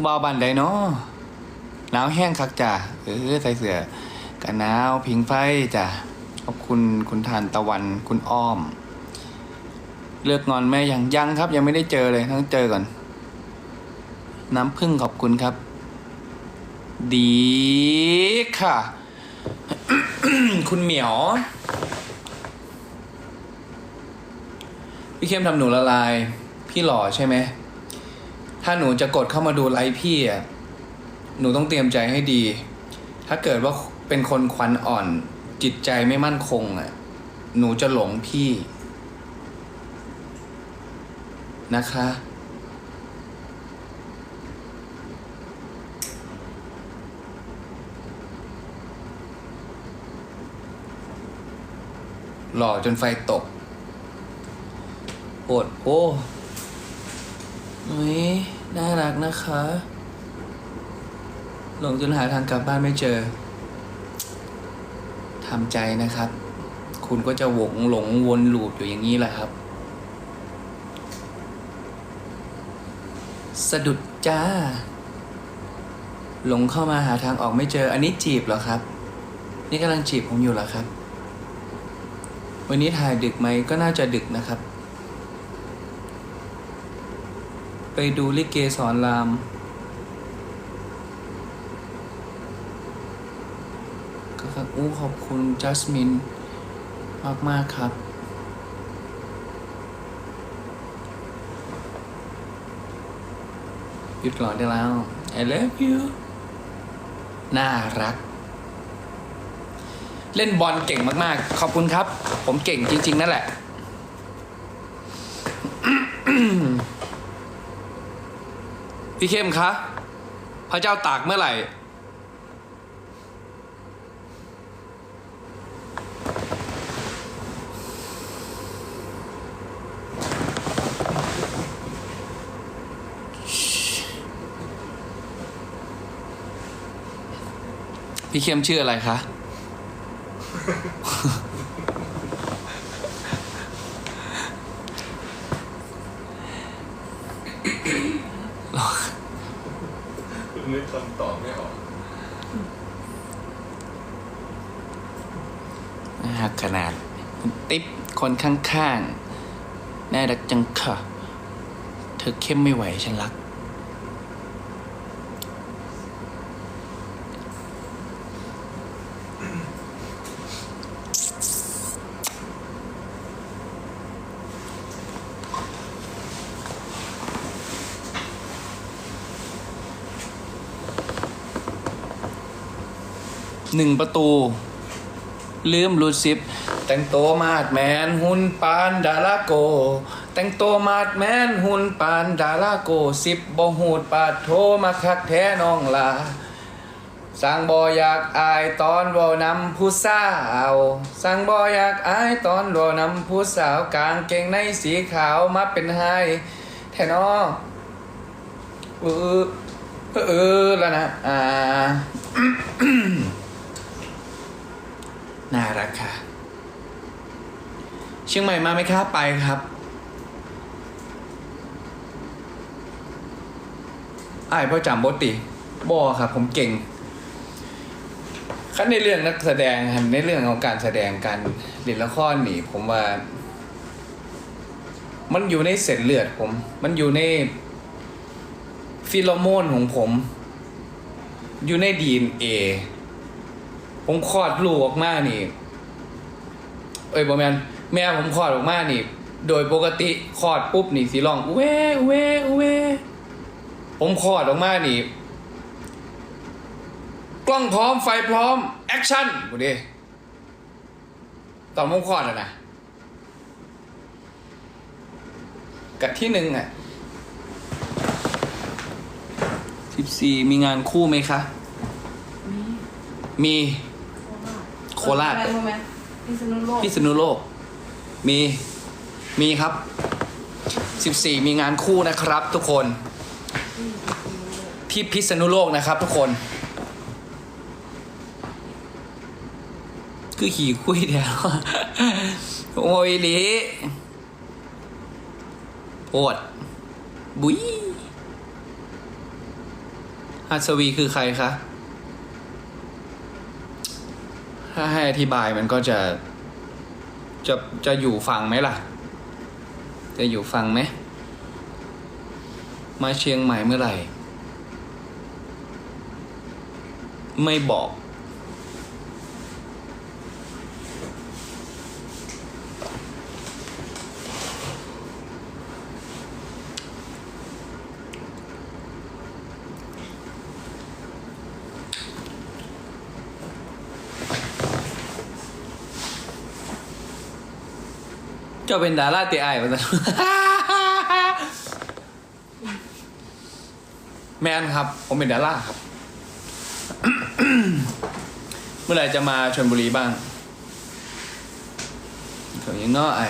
ผู้บ่าวบันไดเนาะหนาวแห้งคักจ้ะเออใส่เสื้อกันหนาวพิงไฟจ้ะขอบคุณคุณทานตะวันคุณอ้อม เลือกงอนแม่ยังยังครับ ยังไม่ได้เจอเลยต้องเจอก่อน น้ำพึ่งขอบคุณครับ ดีค่ะ คุณเหมียวพี่เข้มทำหนูละลาย พี่หล่อใช่ไหม ถ้าหนูจะกดเข้ามาดูไลฟ์พี่อะหนูต้องเตรียมใจให้ดี ถ้าเกิดว่าเป็นคนควันอ่อน จิตใจไม่มั่นคงอะ หนูจะหลงพี่ นะคะ หล่อจนไฟตกปวดโอ้ เฮ้ยน่ารักนะคะ หลงจนหาทางกลับบ้านไม่เจอทำใจนะครับ คุณก็จะหวงหลงวนลูปอยู่อย่างนี้แหละครับ สะดุดจ้า หลงเข้ามาหาทางออกไม่เจอ อันนี้จีบเหรอครับ นี่กำลังจีบผมอยู่เหรอครับ วันนี้ถ่ายดึกไหมก็น่าจะดึกนะครับ ไป ดูลิเกสอนราม ก็ครับอู้ขอบคุณจัสมินมากมากครับ หยุดก่อนได้แล้ว I love you น่ารัก เล่นบอลเก่งมาก ๆ ขอบคุณครับ ผมเก่งจริง ๆ นั่นแหละ พี่เข้มคะ พระเจ้าตากเมื่อไหร่ พี่เข้มชื่ออะไรคะ นึกคำตอบไม่ออกนะครับขนาด ติ๊บคนข้างๆ แน่รักจังค่ะ เธอเข้มไม่ไหวฉันรัก หนึ่งประตู ลืมรูดซิป แต่งโตมาดแมนหุ่นปานดาราโก แต่งโตมาดแมนหุ่นปานดาราโกสิบบ่หูดปาดโทมาคักแท้น้องลาสังบ่อยากอายตอนบ่นำผู้สาวสังบ่อยากอายตอนบ่นำผู้สาวกางเกงในสีขาวมาเป็นไฮแทนอเออเออเออแล้วนะ อ่า น่ารักค่ะ เชียงใหม่มาไหมครับไปครับไอ้ายพ่อจำบติบอครับ ผมเก่งขั้นในเรื่องนักแสดงในเรื่องของการแสดงการเล่นละครนี่ ผมว่า มันอยู่ในเส้นเลือดผม มันอยู่ในฟิโลโมนของผม อยู่ในดีเอ็นเอ ผมคลอดลูกออกมานี่ เอ้ยบอแมนแม่ผมคลอดออกมานี่ โดยปกติคลอดปุ๊บนี่สีร้องอุเวอุเวอุเวผมคลอดออกมานี่ กล้องพร้อมไฟพร้อม แอคชั่นกูดิตอนผมคลอดอะนะกับที่หนึ่งอะสิบสี่มีงานคู่ไหมคะ มี โคราชแไหมพิษณุโลกพิษณุโลก มีมีครับสิบสี่มีงานคู่นะครับ ทุกคนที่พิษณุโลกนะครับ ทุกคน คือขี่คุยเดียวโอ้ยลิโพดบุยหัสวีคือใครคะ ถ้าให้อธิบายมันก็จะ จะจะอยู่ฟังไหมล่ะ จะอยู่ฟังไหม มาเชียงใหม่เมื่อไหร่ ไม่บอก จ้าเป็นดาราเตะไอ้มาซะแมนครับ ผมเป็นดาราครับ เมื่อไหร่จะมาชนบุรีบ้างเขายังง้อไอ้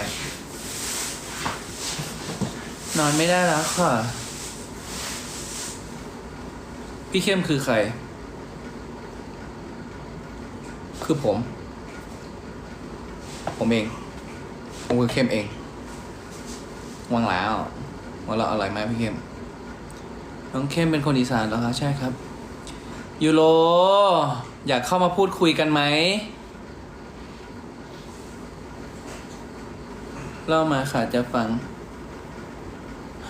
นอนไม่ได้แล้วค่ะ พี่เข้มคือใคร คือผม ผมเอง ผมคือเข้มเองวางแล้วว่าเราอร่อยไหมพี่เข้มน้องเข้มเป็นคนอีสานเหรอคะใช่ครับยูโรอยากเข้ามาพูดคุยกันไหมเล่ามาค่ะจะฟัง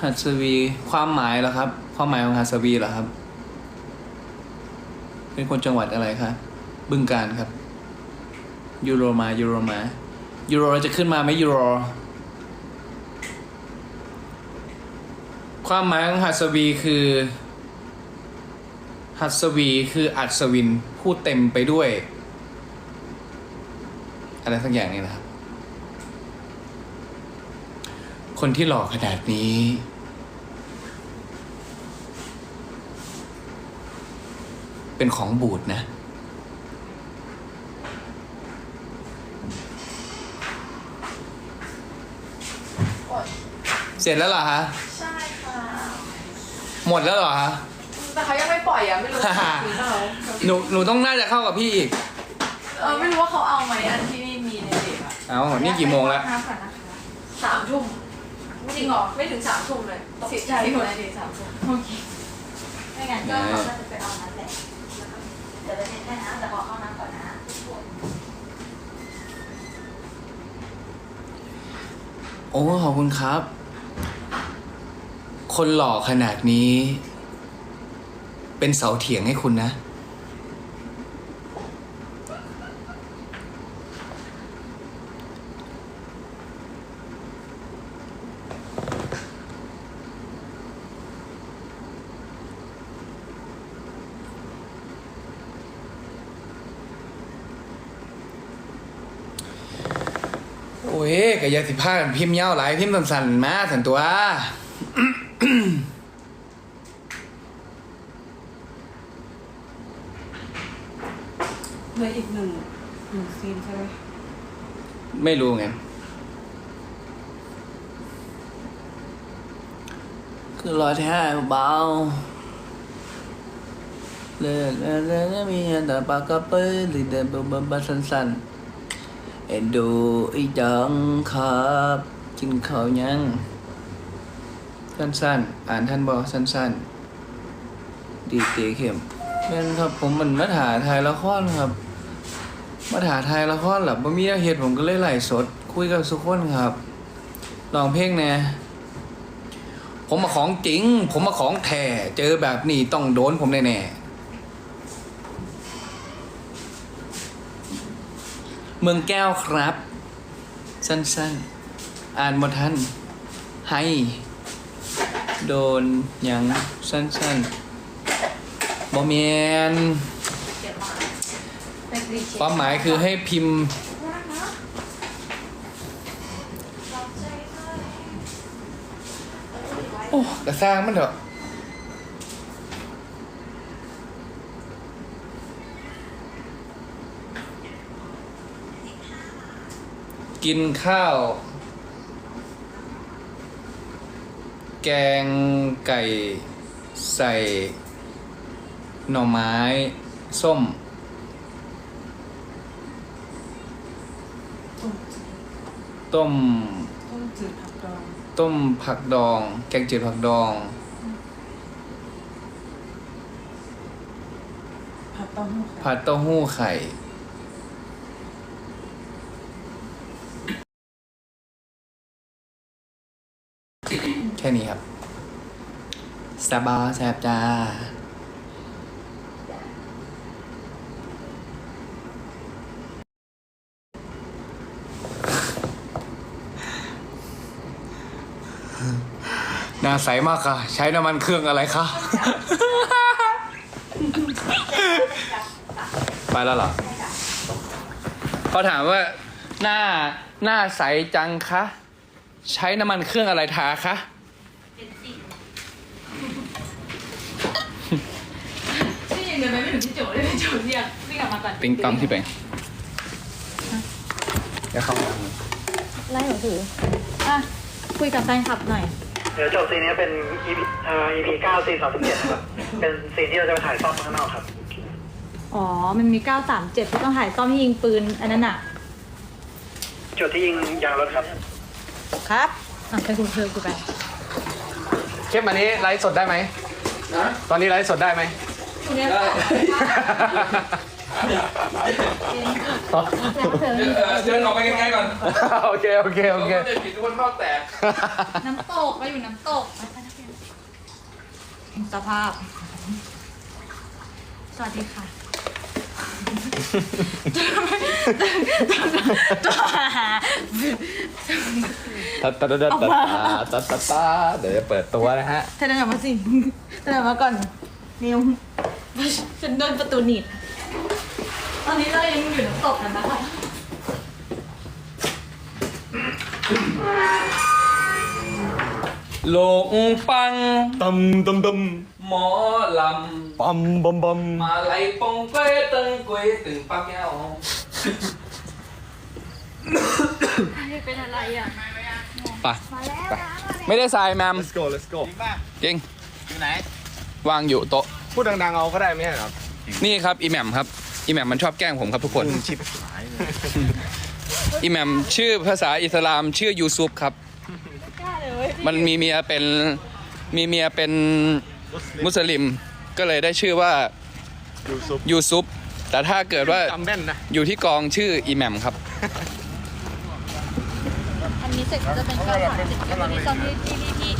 หัสวี ความหมายเหรอครับ ความหมายของหัสวีเหรอครับ เป็นคนจังหวัดอะไรคะบึงการครับยูโรมายูโรมา ยูโรจะขึ้นมาไหมยูโร ความหมายของหัสวีคือ หัสวีคืออัศวินพูดเต็มไปด้วย อะไรสักอย่างนี่นะครับ คนที่หล่อขนาดนี้เป็นของบูดนะ เสร็จแล้วเหรอฮะ ใช่ค่ะหมดแล้วเหรอฮะ แต่เขายังไม่ปล่อยอะ ไม่รู้ว่าหรือเปล่าหนูหนูต้องน่าจะเข้ากับพี่อีก เออไม่รู้ว่าเขาเอาไหมอันที่นี่มีในเด็กอะเอานี่กี่โมงแล้วน้ำก่อนนะคะสามทุ่มจริงเหรอไม่ถึงสามทุ่มเลยสิบใช่ที่หัวในเด็กสามทุ่มโอเคไม่งั้นก็เขาก็จะไปเอาน้ำแหละเดี๋ยวไปเทแค่น้ำแต่ขอเข้าน้ำก่อนนะโอ้ ขอบคุณครับ คนหล่อขนาดนี้ เป็นเสาเถียงให้คุณนะ โอ้ยกะยาสิพากันพิมพ์เยาหลายพิมพ์สั้นๆมาสันตัว เหลืออีกหนึ่งหนึ่งซีนใช่ไหมไม่รู้ไง คือรอยแท้เบาเลื่อนเลื่อนเลื่อนมีแต่ปากกระเปื้อนหรือเดินบบบบสั้นๆเอ็นดูอีจังครับ กินข้าวยัง สั้นๆ อ่านท่านบอกสั้นๆ ดีเตะเข้มแม่นครับผมมันมาถ่ายถ่ายละครครับ มาถ่ายถ่ายละครหลับบ่มีเหตุผมก็เลยไหลสด คุยกับสุกคนครับลองเพลงแน่ผมมาของจริง ผมมาของแท้เจอแบบนี้ต้องโดนผมแน่ๆเมืองแก้วครับ สั้นๆ อ่านมดทันให้ โดนยังสั้นๆบ่เมียนเมนความหมายคือให้พิมพ์ โอ้กระสร้างมันเถอะกินข้าว แกงไก่ใส่หน่อไม้ ส้มต้ม ต้มจืดผักดองต้มผักดอง แกงจืดผักดองเต้าหู้ผัดเต้าหู้ไข่ แค่นี้ครับสบาแซบจ้าหน้าใสมากค่ะ ใช้น้ำมันเครื่องอะไรคะไปแล้วเหรอเขาถามว่าหน้าหน้าใสจังคะ ใช้น้ำมันเครื่องอะไรทาคะ ที่ยังเดินไปไม่ถึงที่โจเลยพี่โจเรียกวิ่งกลับมาก่อนติงตองที่ไปเดี๋ยวเข้ามาไล่หนูถืออะคุยกับแฟนคลับหน่อย เดี๋ยวจบซีนนี้เป็น EP เอ่อ EP 9ซีน37ครับ เป็นซีนที่เราจะไปถ่ายซ่อมข้างนอกครับ อ๋อ มันมี 937 ที่ต้องถ่ายซ่อมที่ยิงปืน อันนั้นอะจุดที่ยิงยางรถครับ ครับ อะไปคุยเธอคุยไปเข้มอันนี้ไลฟ์สดได้ไหม ตอนนี้ไลฟ์สดได้ไหมคุณเนี่ยเดินออกไปไกลๆก่อนโอเคโอเคโอเคผิดทุกคนเข้าแตกน้ำตกเราอยู่น้ำตกสภาพ สวัสดีค่ะตัดตัดตัดตัดตัดตัดตัดเดี๋ยวจะเปิดตัวนะฮะเธอเดินกลับมาสิ เธอเดินมาก่อนนิวฉันโดนประตูหนีบตอนนี้เรายังอยู่น้ำตกกันนะคะลงปังตำตำตหมอลำปั๊มบัมบัมำมาไล่ปงเก้ยตึงกวยตึงปักแก้วเป็นอะไรอะ ไปไปไม่ได้ทรายแมม let's go let's go จริง อยู่ไหน วางอยู่โต๊ะ พูดดังๆเอาก็ได้ไหมครับนี่ครับอีแหม่มครับอีแหม่มมันชอบแกล้งผมครับทุกคนชิบหายอีแหม่มชื่อภาษาอิสลามชื่อยูซุปครับมันมีเมียเป็นมีเมียเป็นมุสลิม ก็เลยได้ชื่อว่ายูซุปยูซุปแต่ถ้าเกิดว่าจำแม่นนะอยู่ที่กองชื่ออีแหม่มครับ อันนี้เสร็จก็จะเป็นข้าวผัดเสร็จก็จะมีซ่อมที่ที่ที่ที่พี่อยู่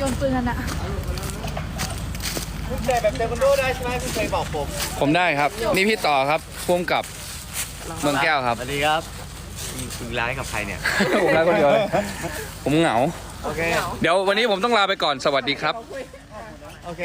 โยนปืนกันอะคุณแต่แบบเทควันโดได้ใช่ไหมคุณเคยบอกผมผมได้ครับ นี่พี่ต่อครับพ่วงกับเมืองแก้วครับ สวัสดีครับคุณร้ายกับใครเนี่ย ผมได้คนเดียวเลยผมเหงา โอเค เดี๋ยววันนี้ผมต้องลาไปก่อนสวัสดีครับ โอเค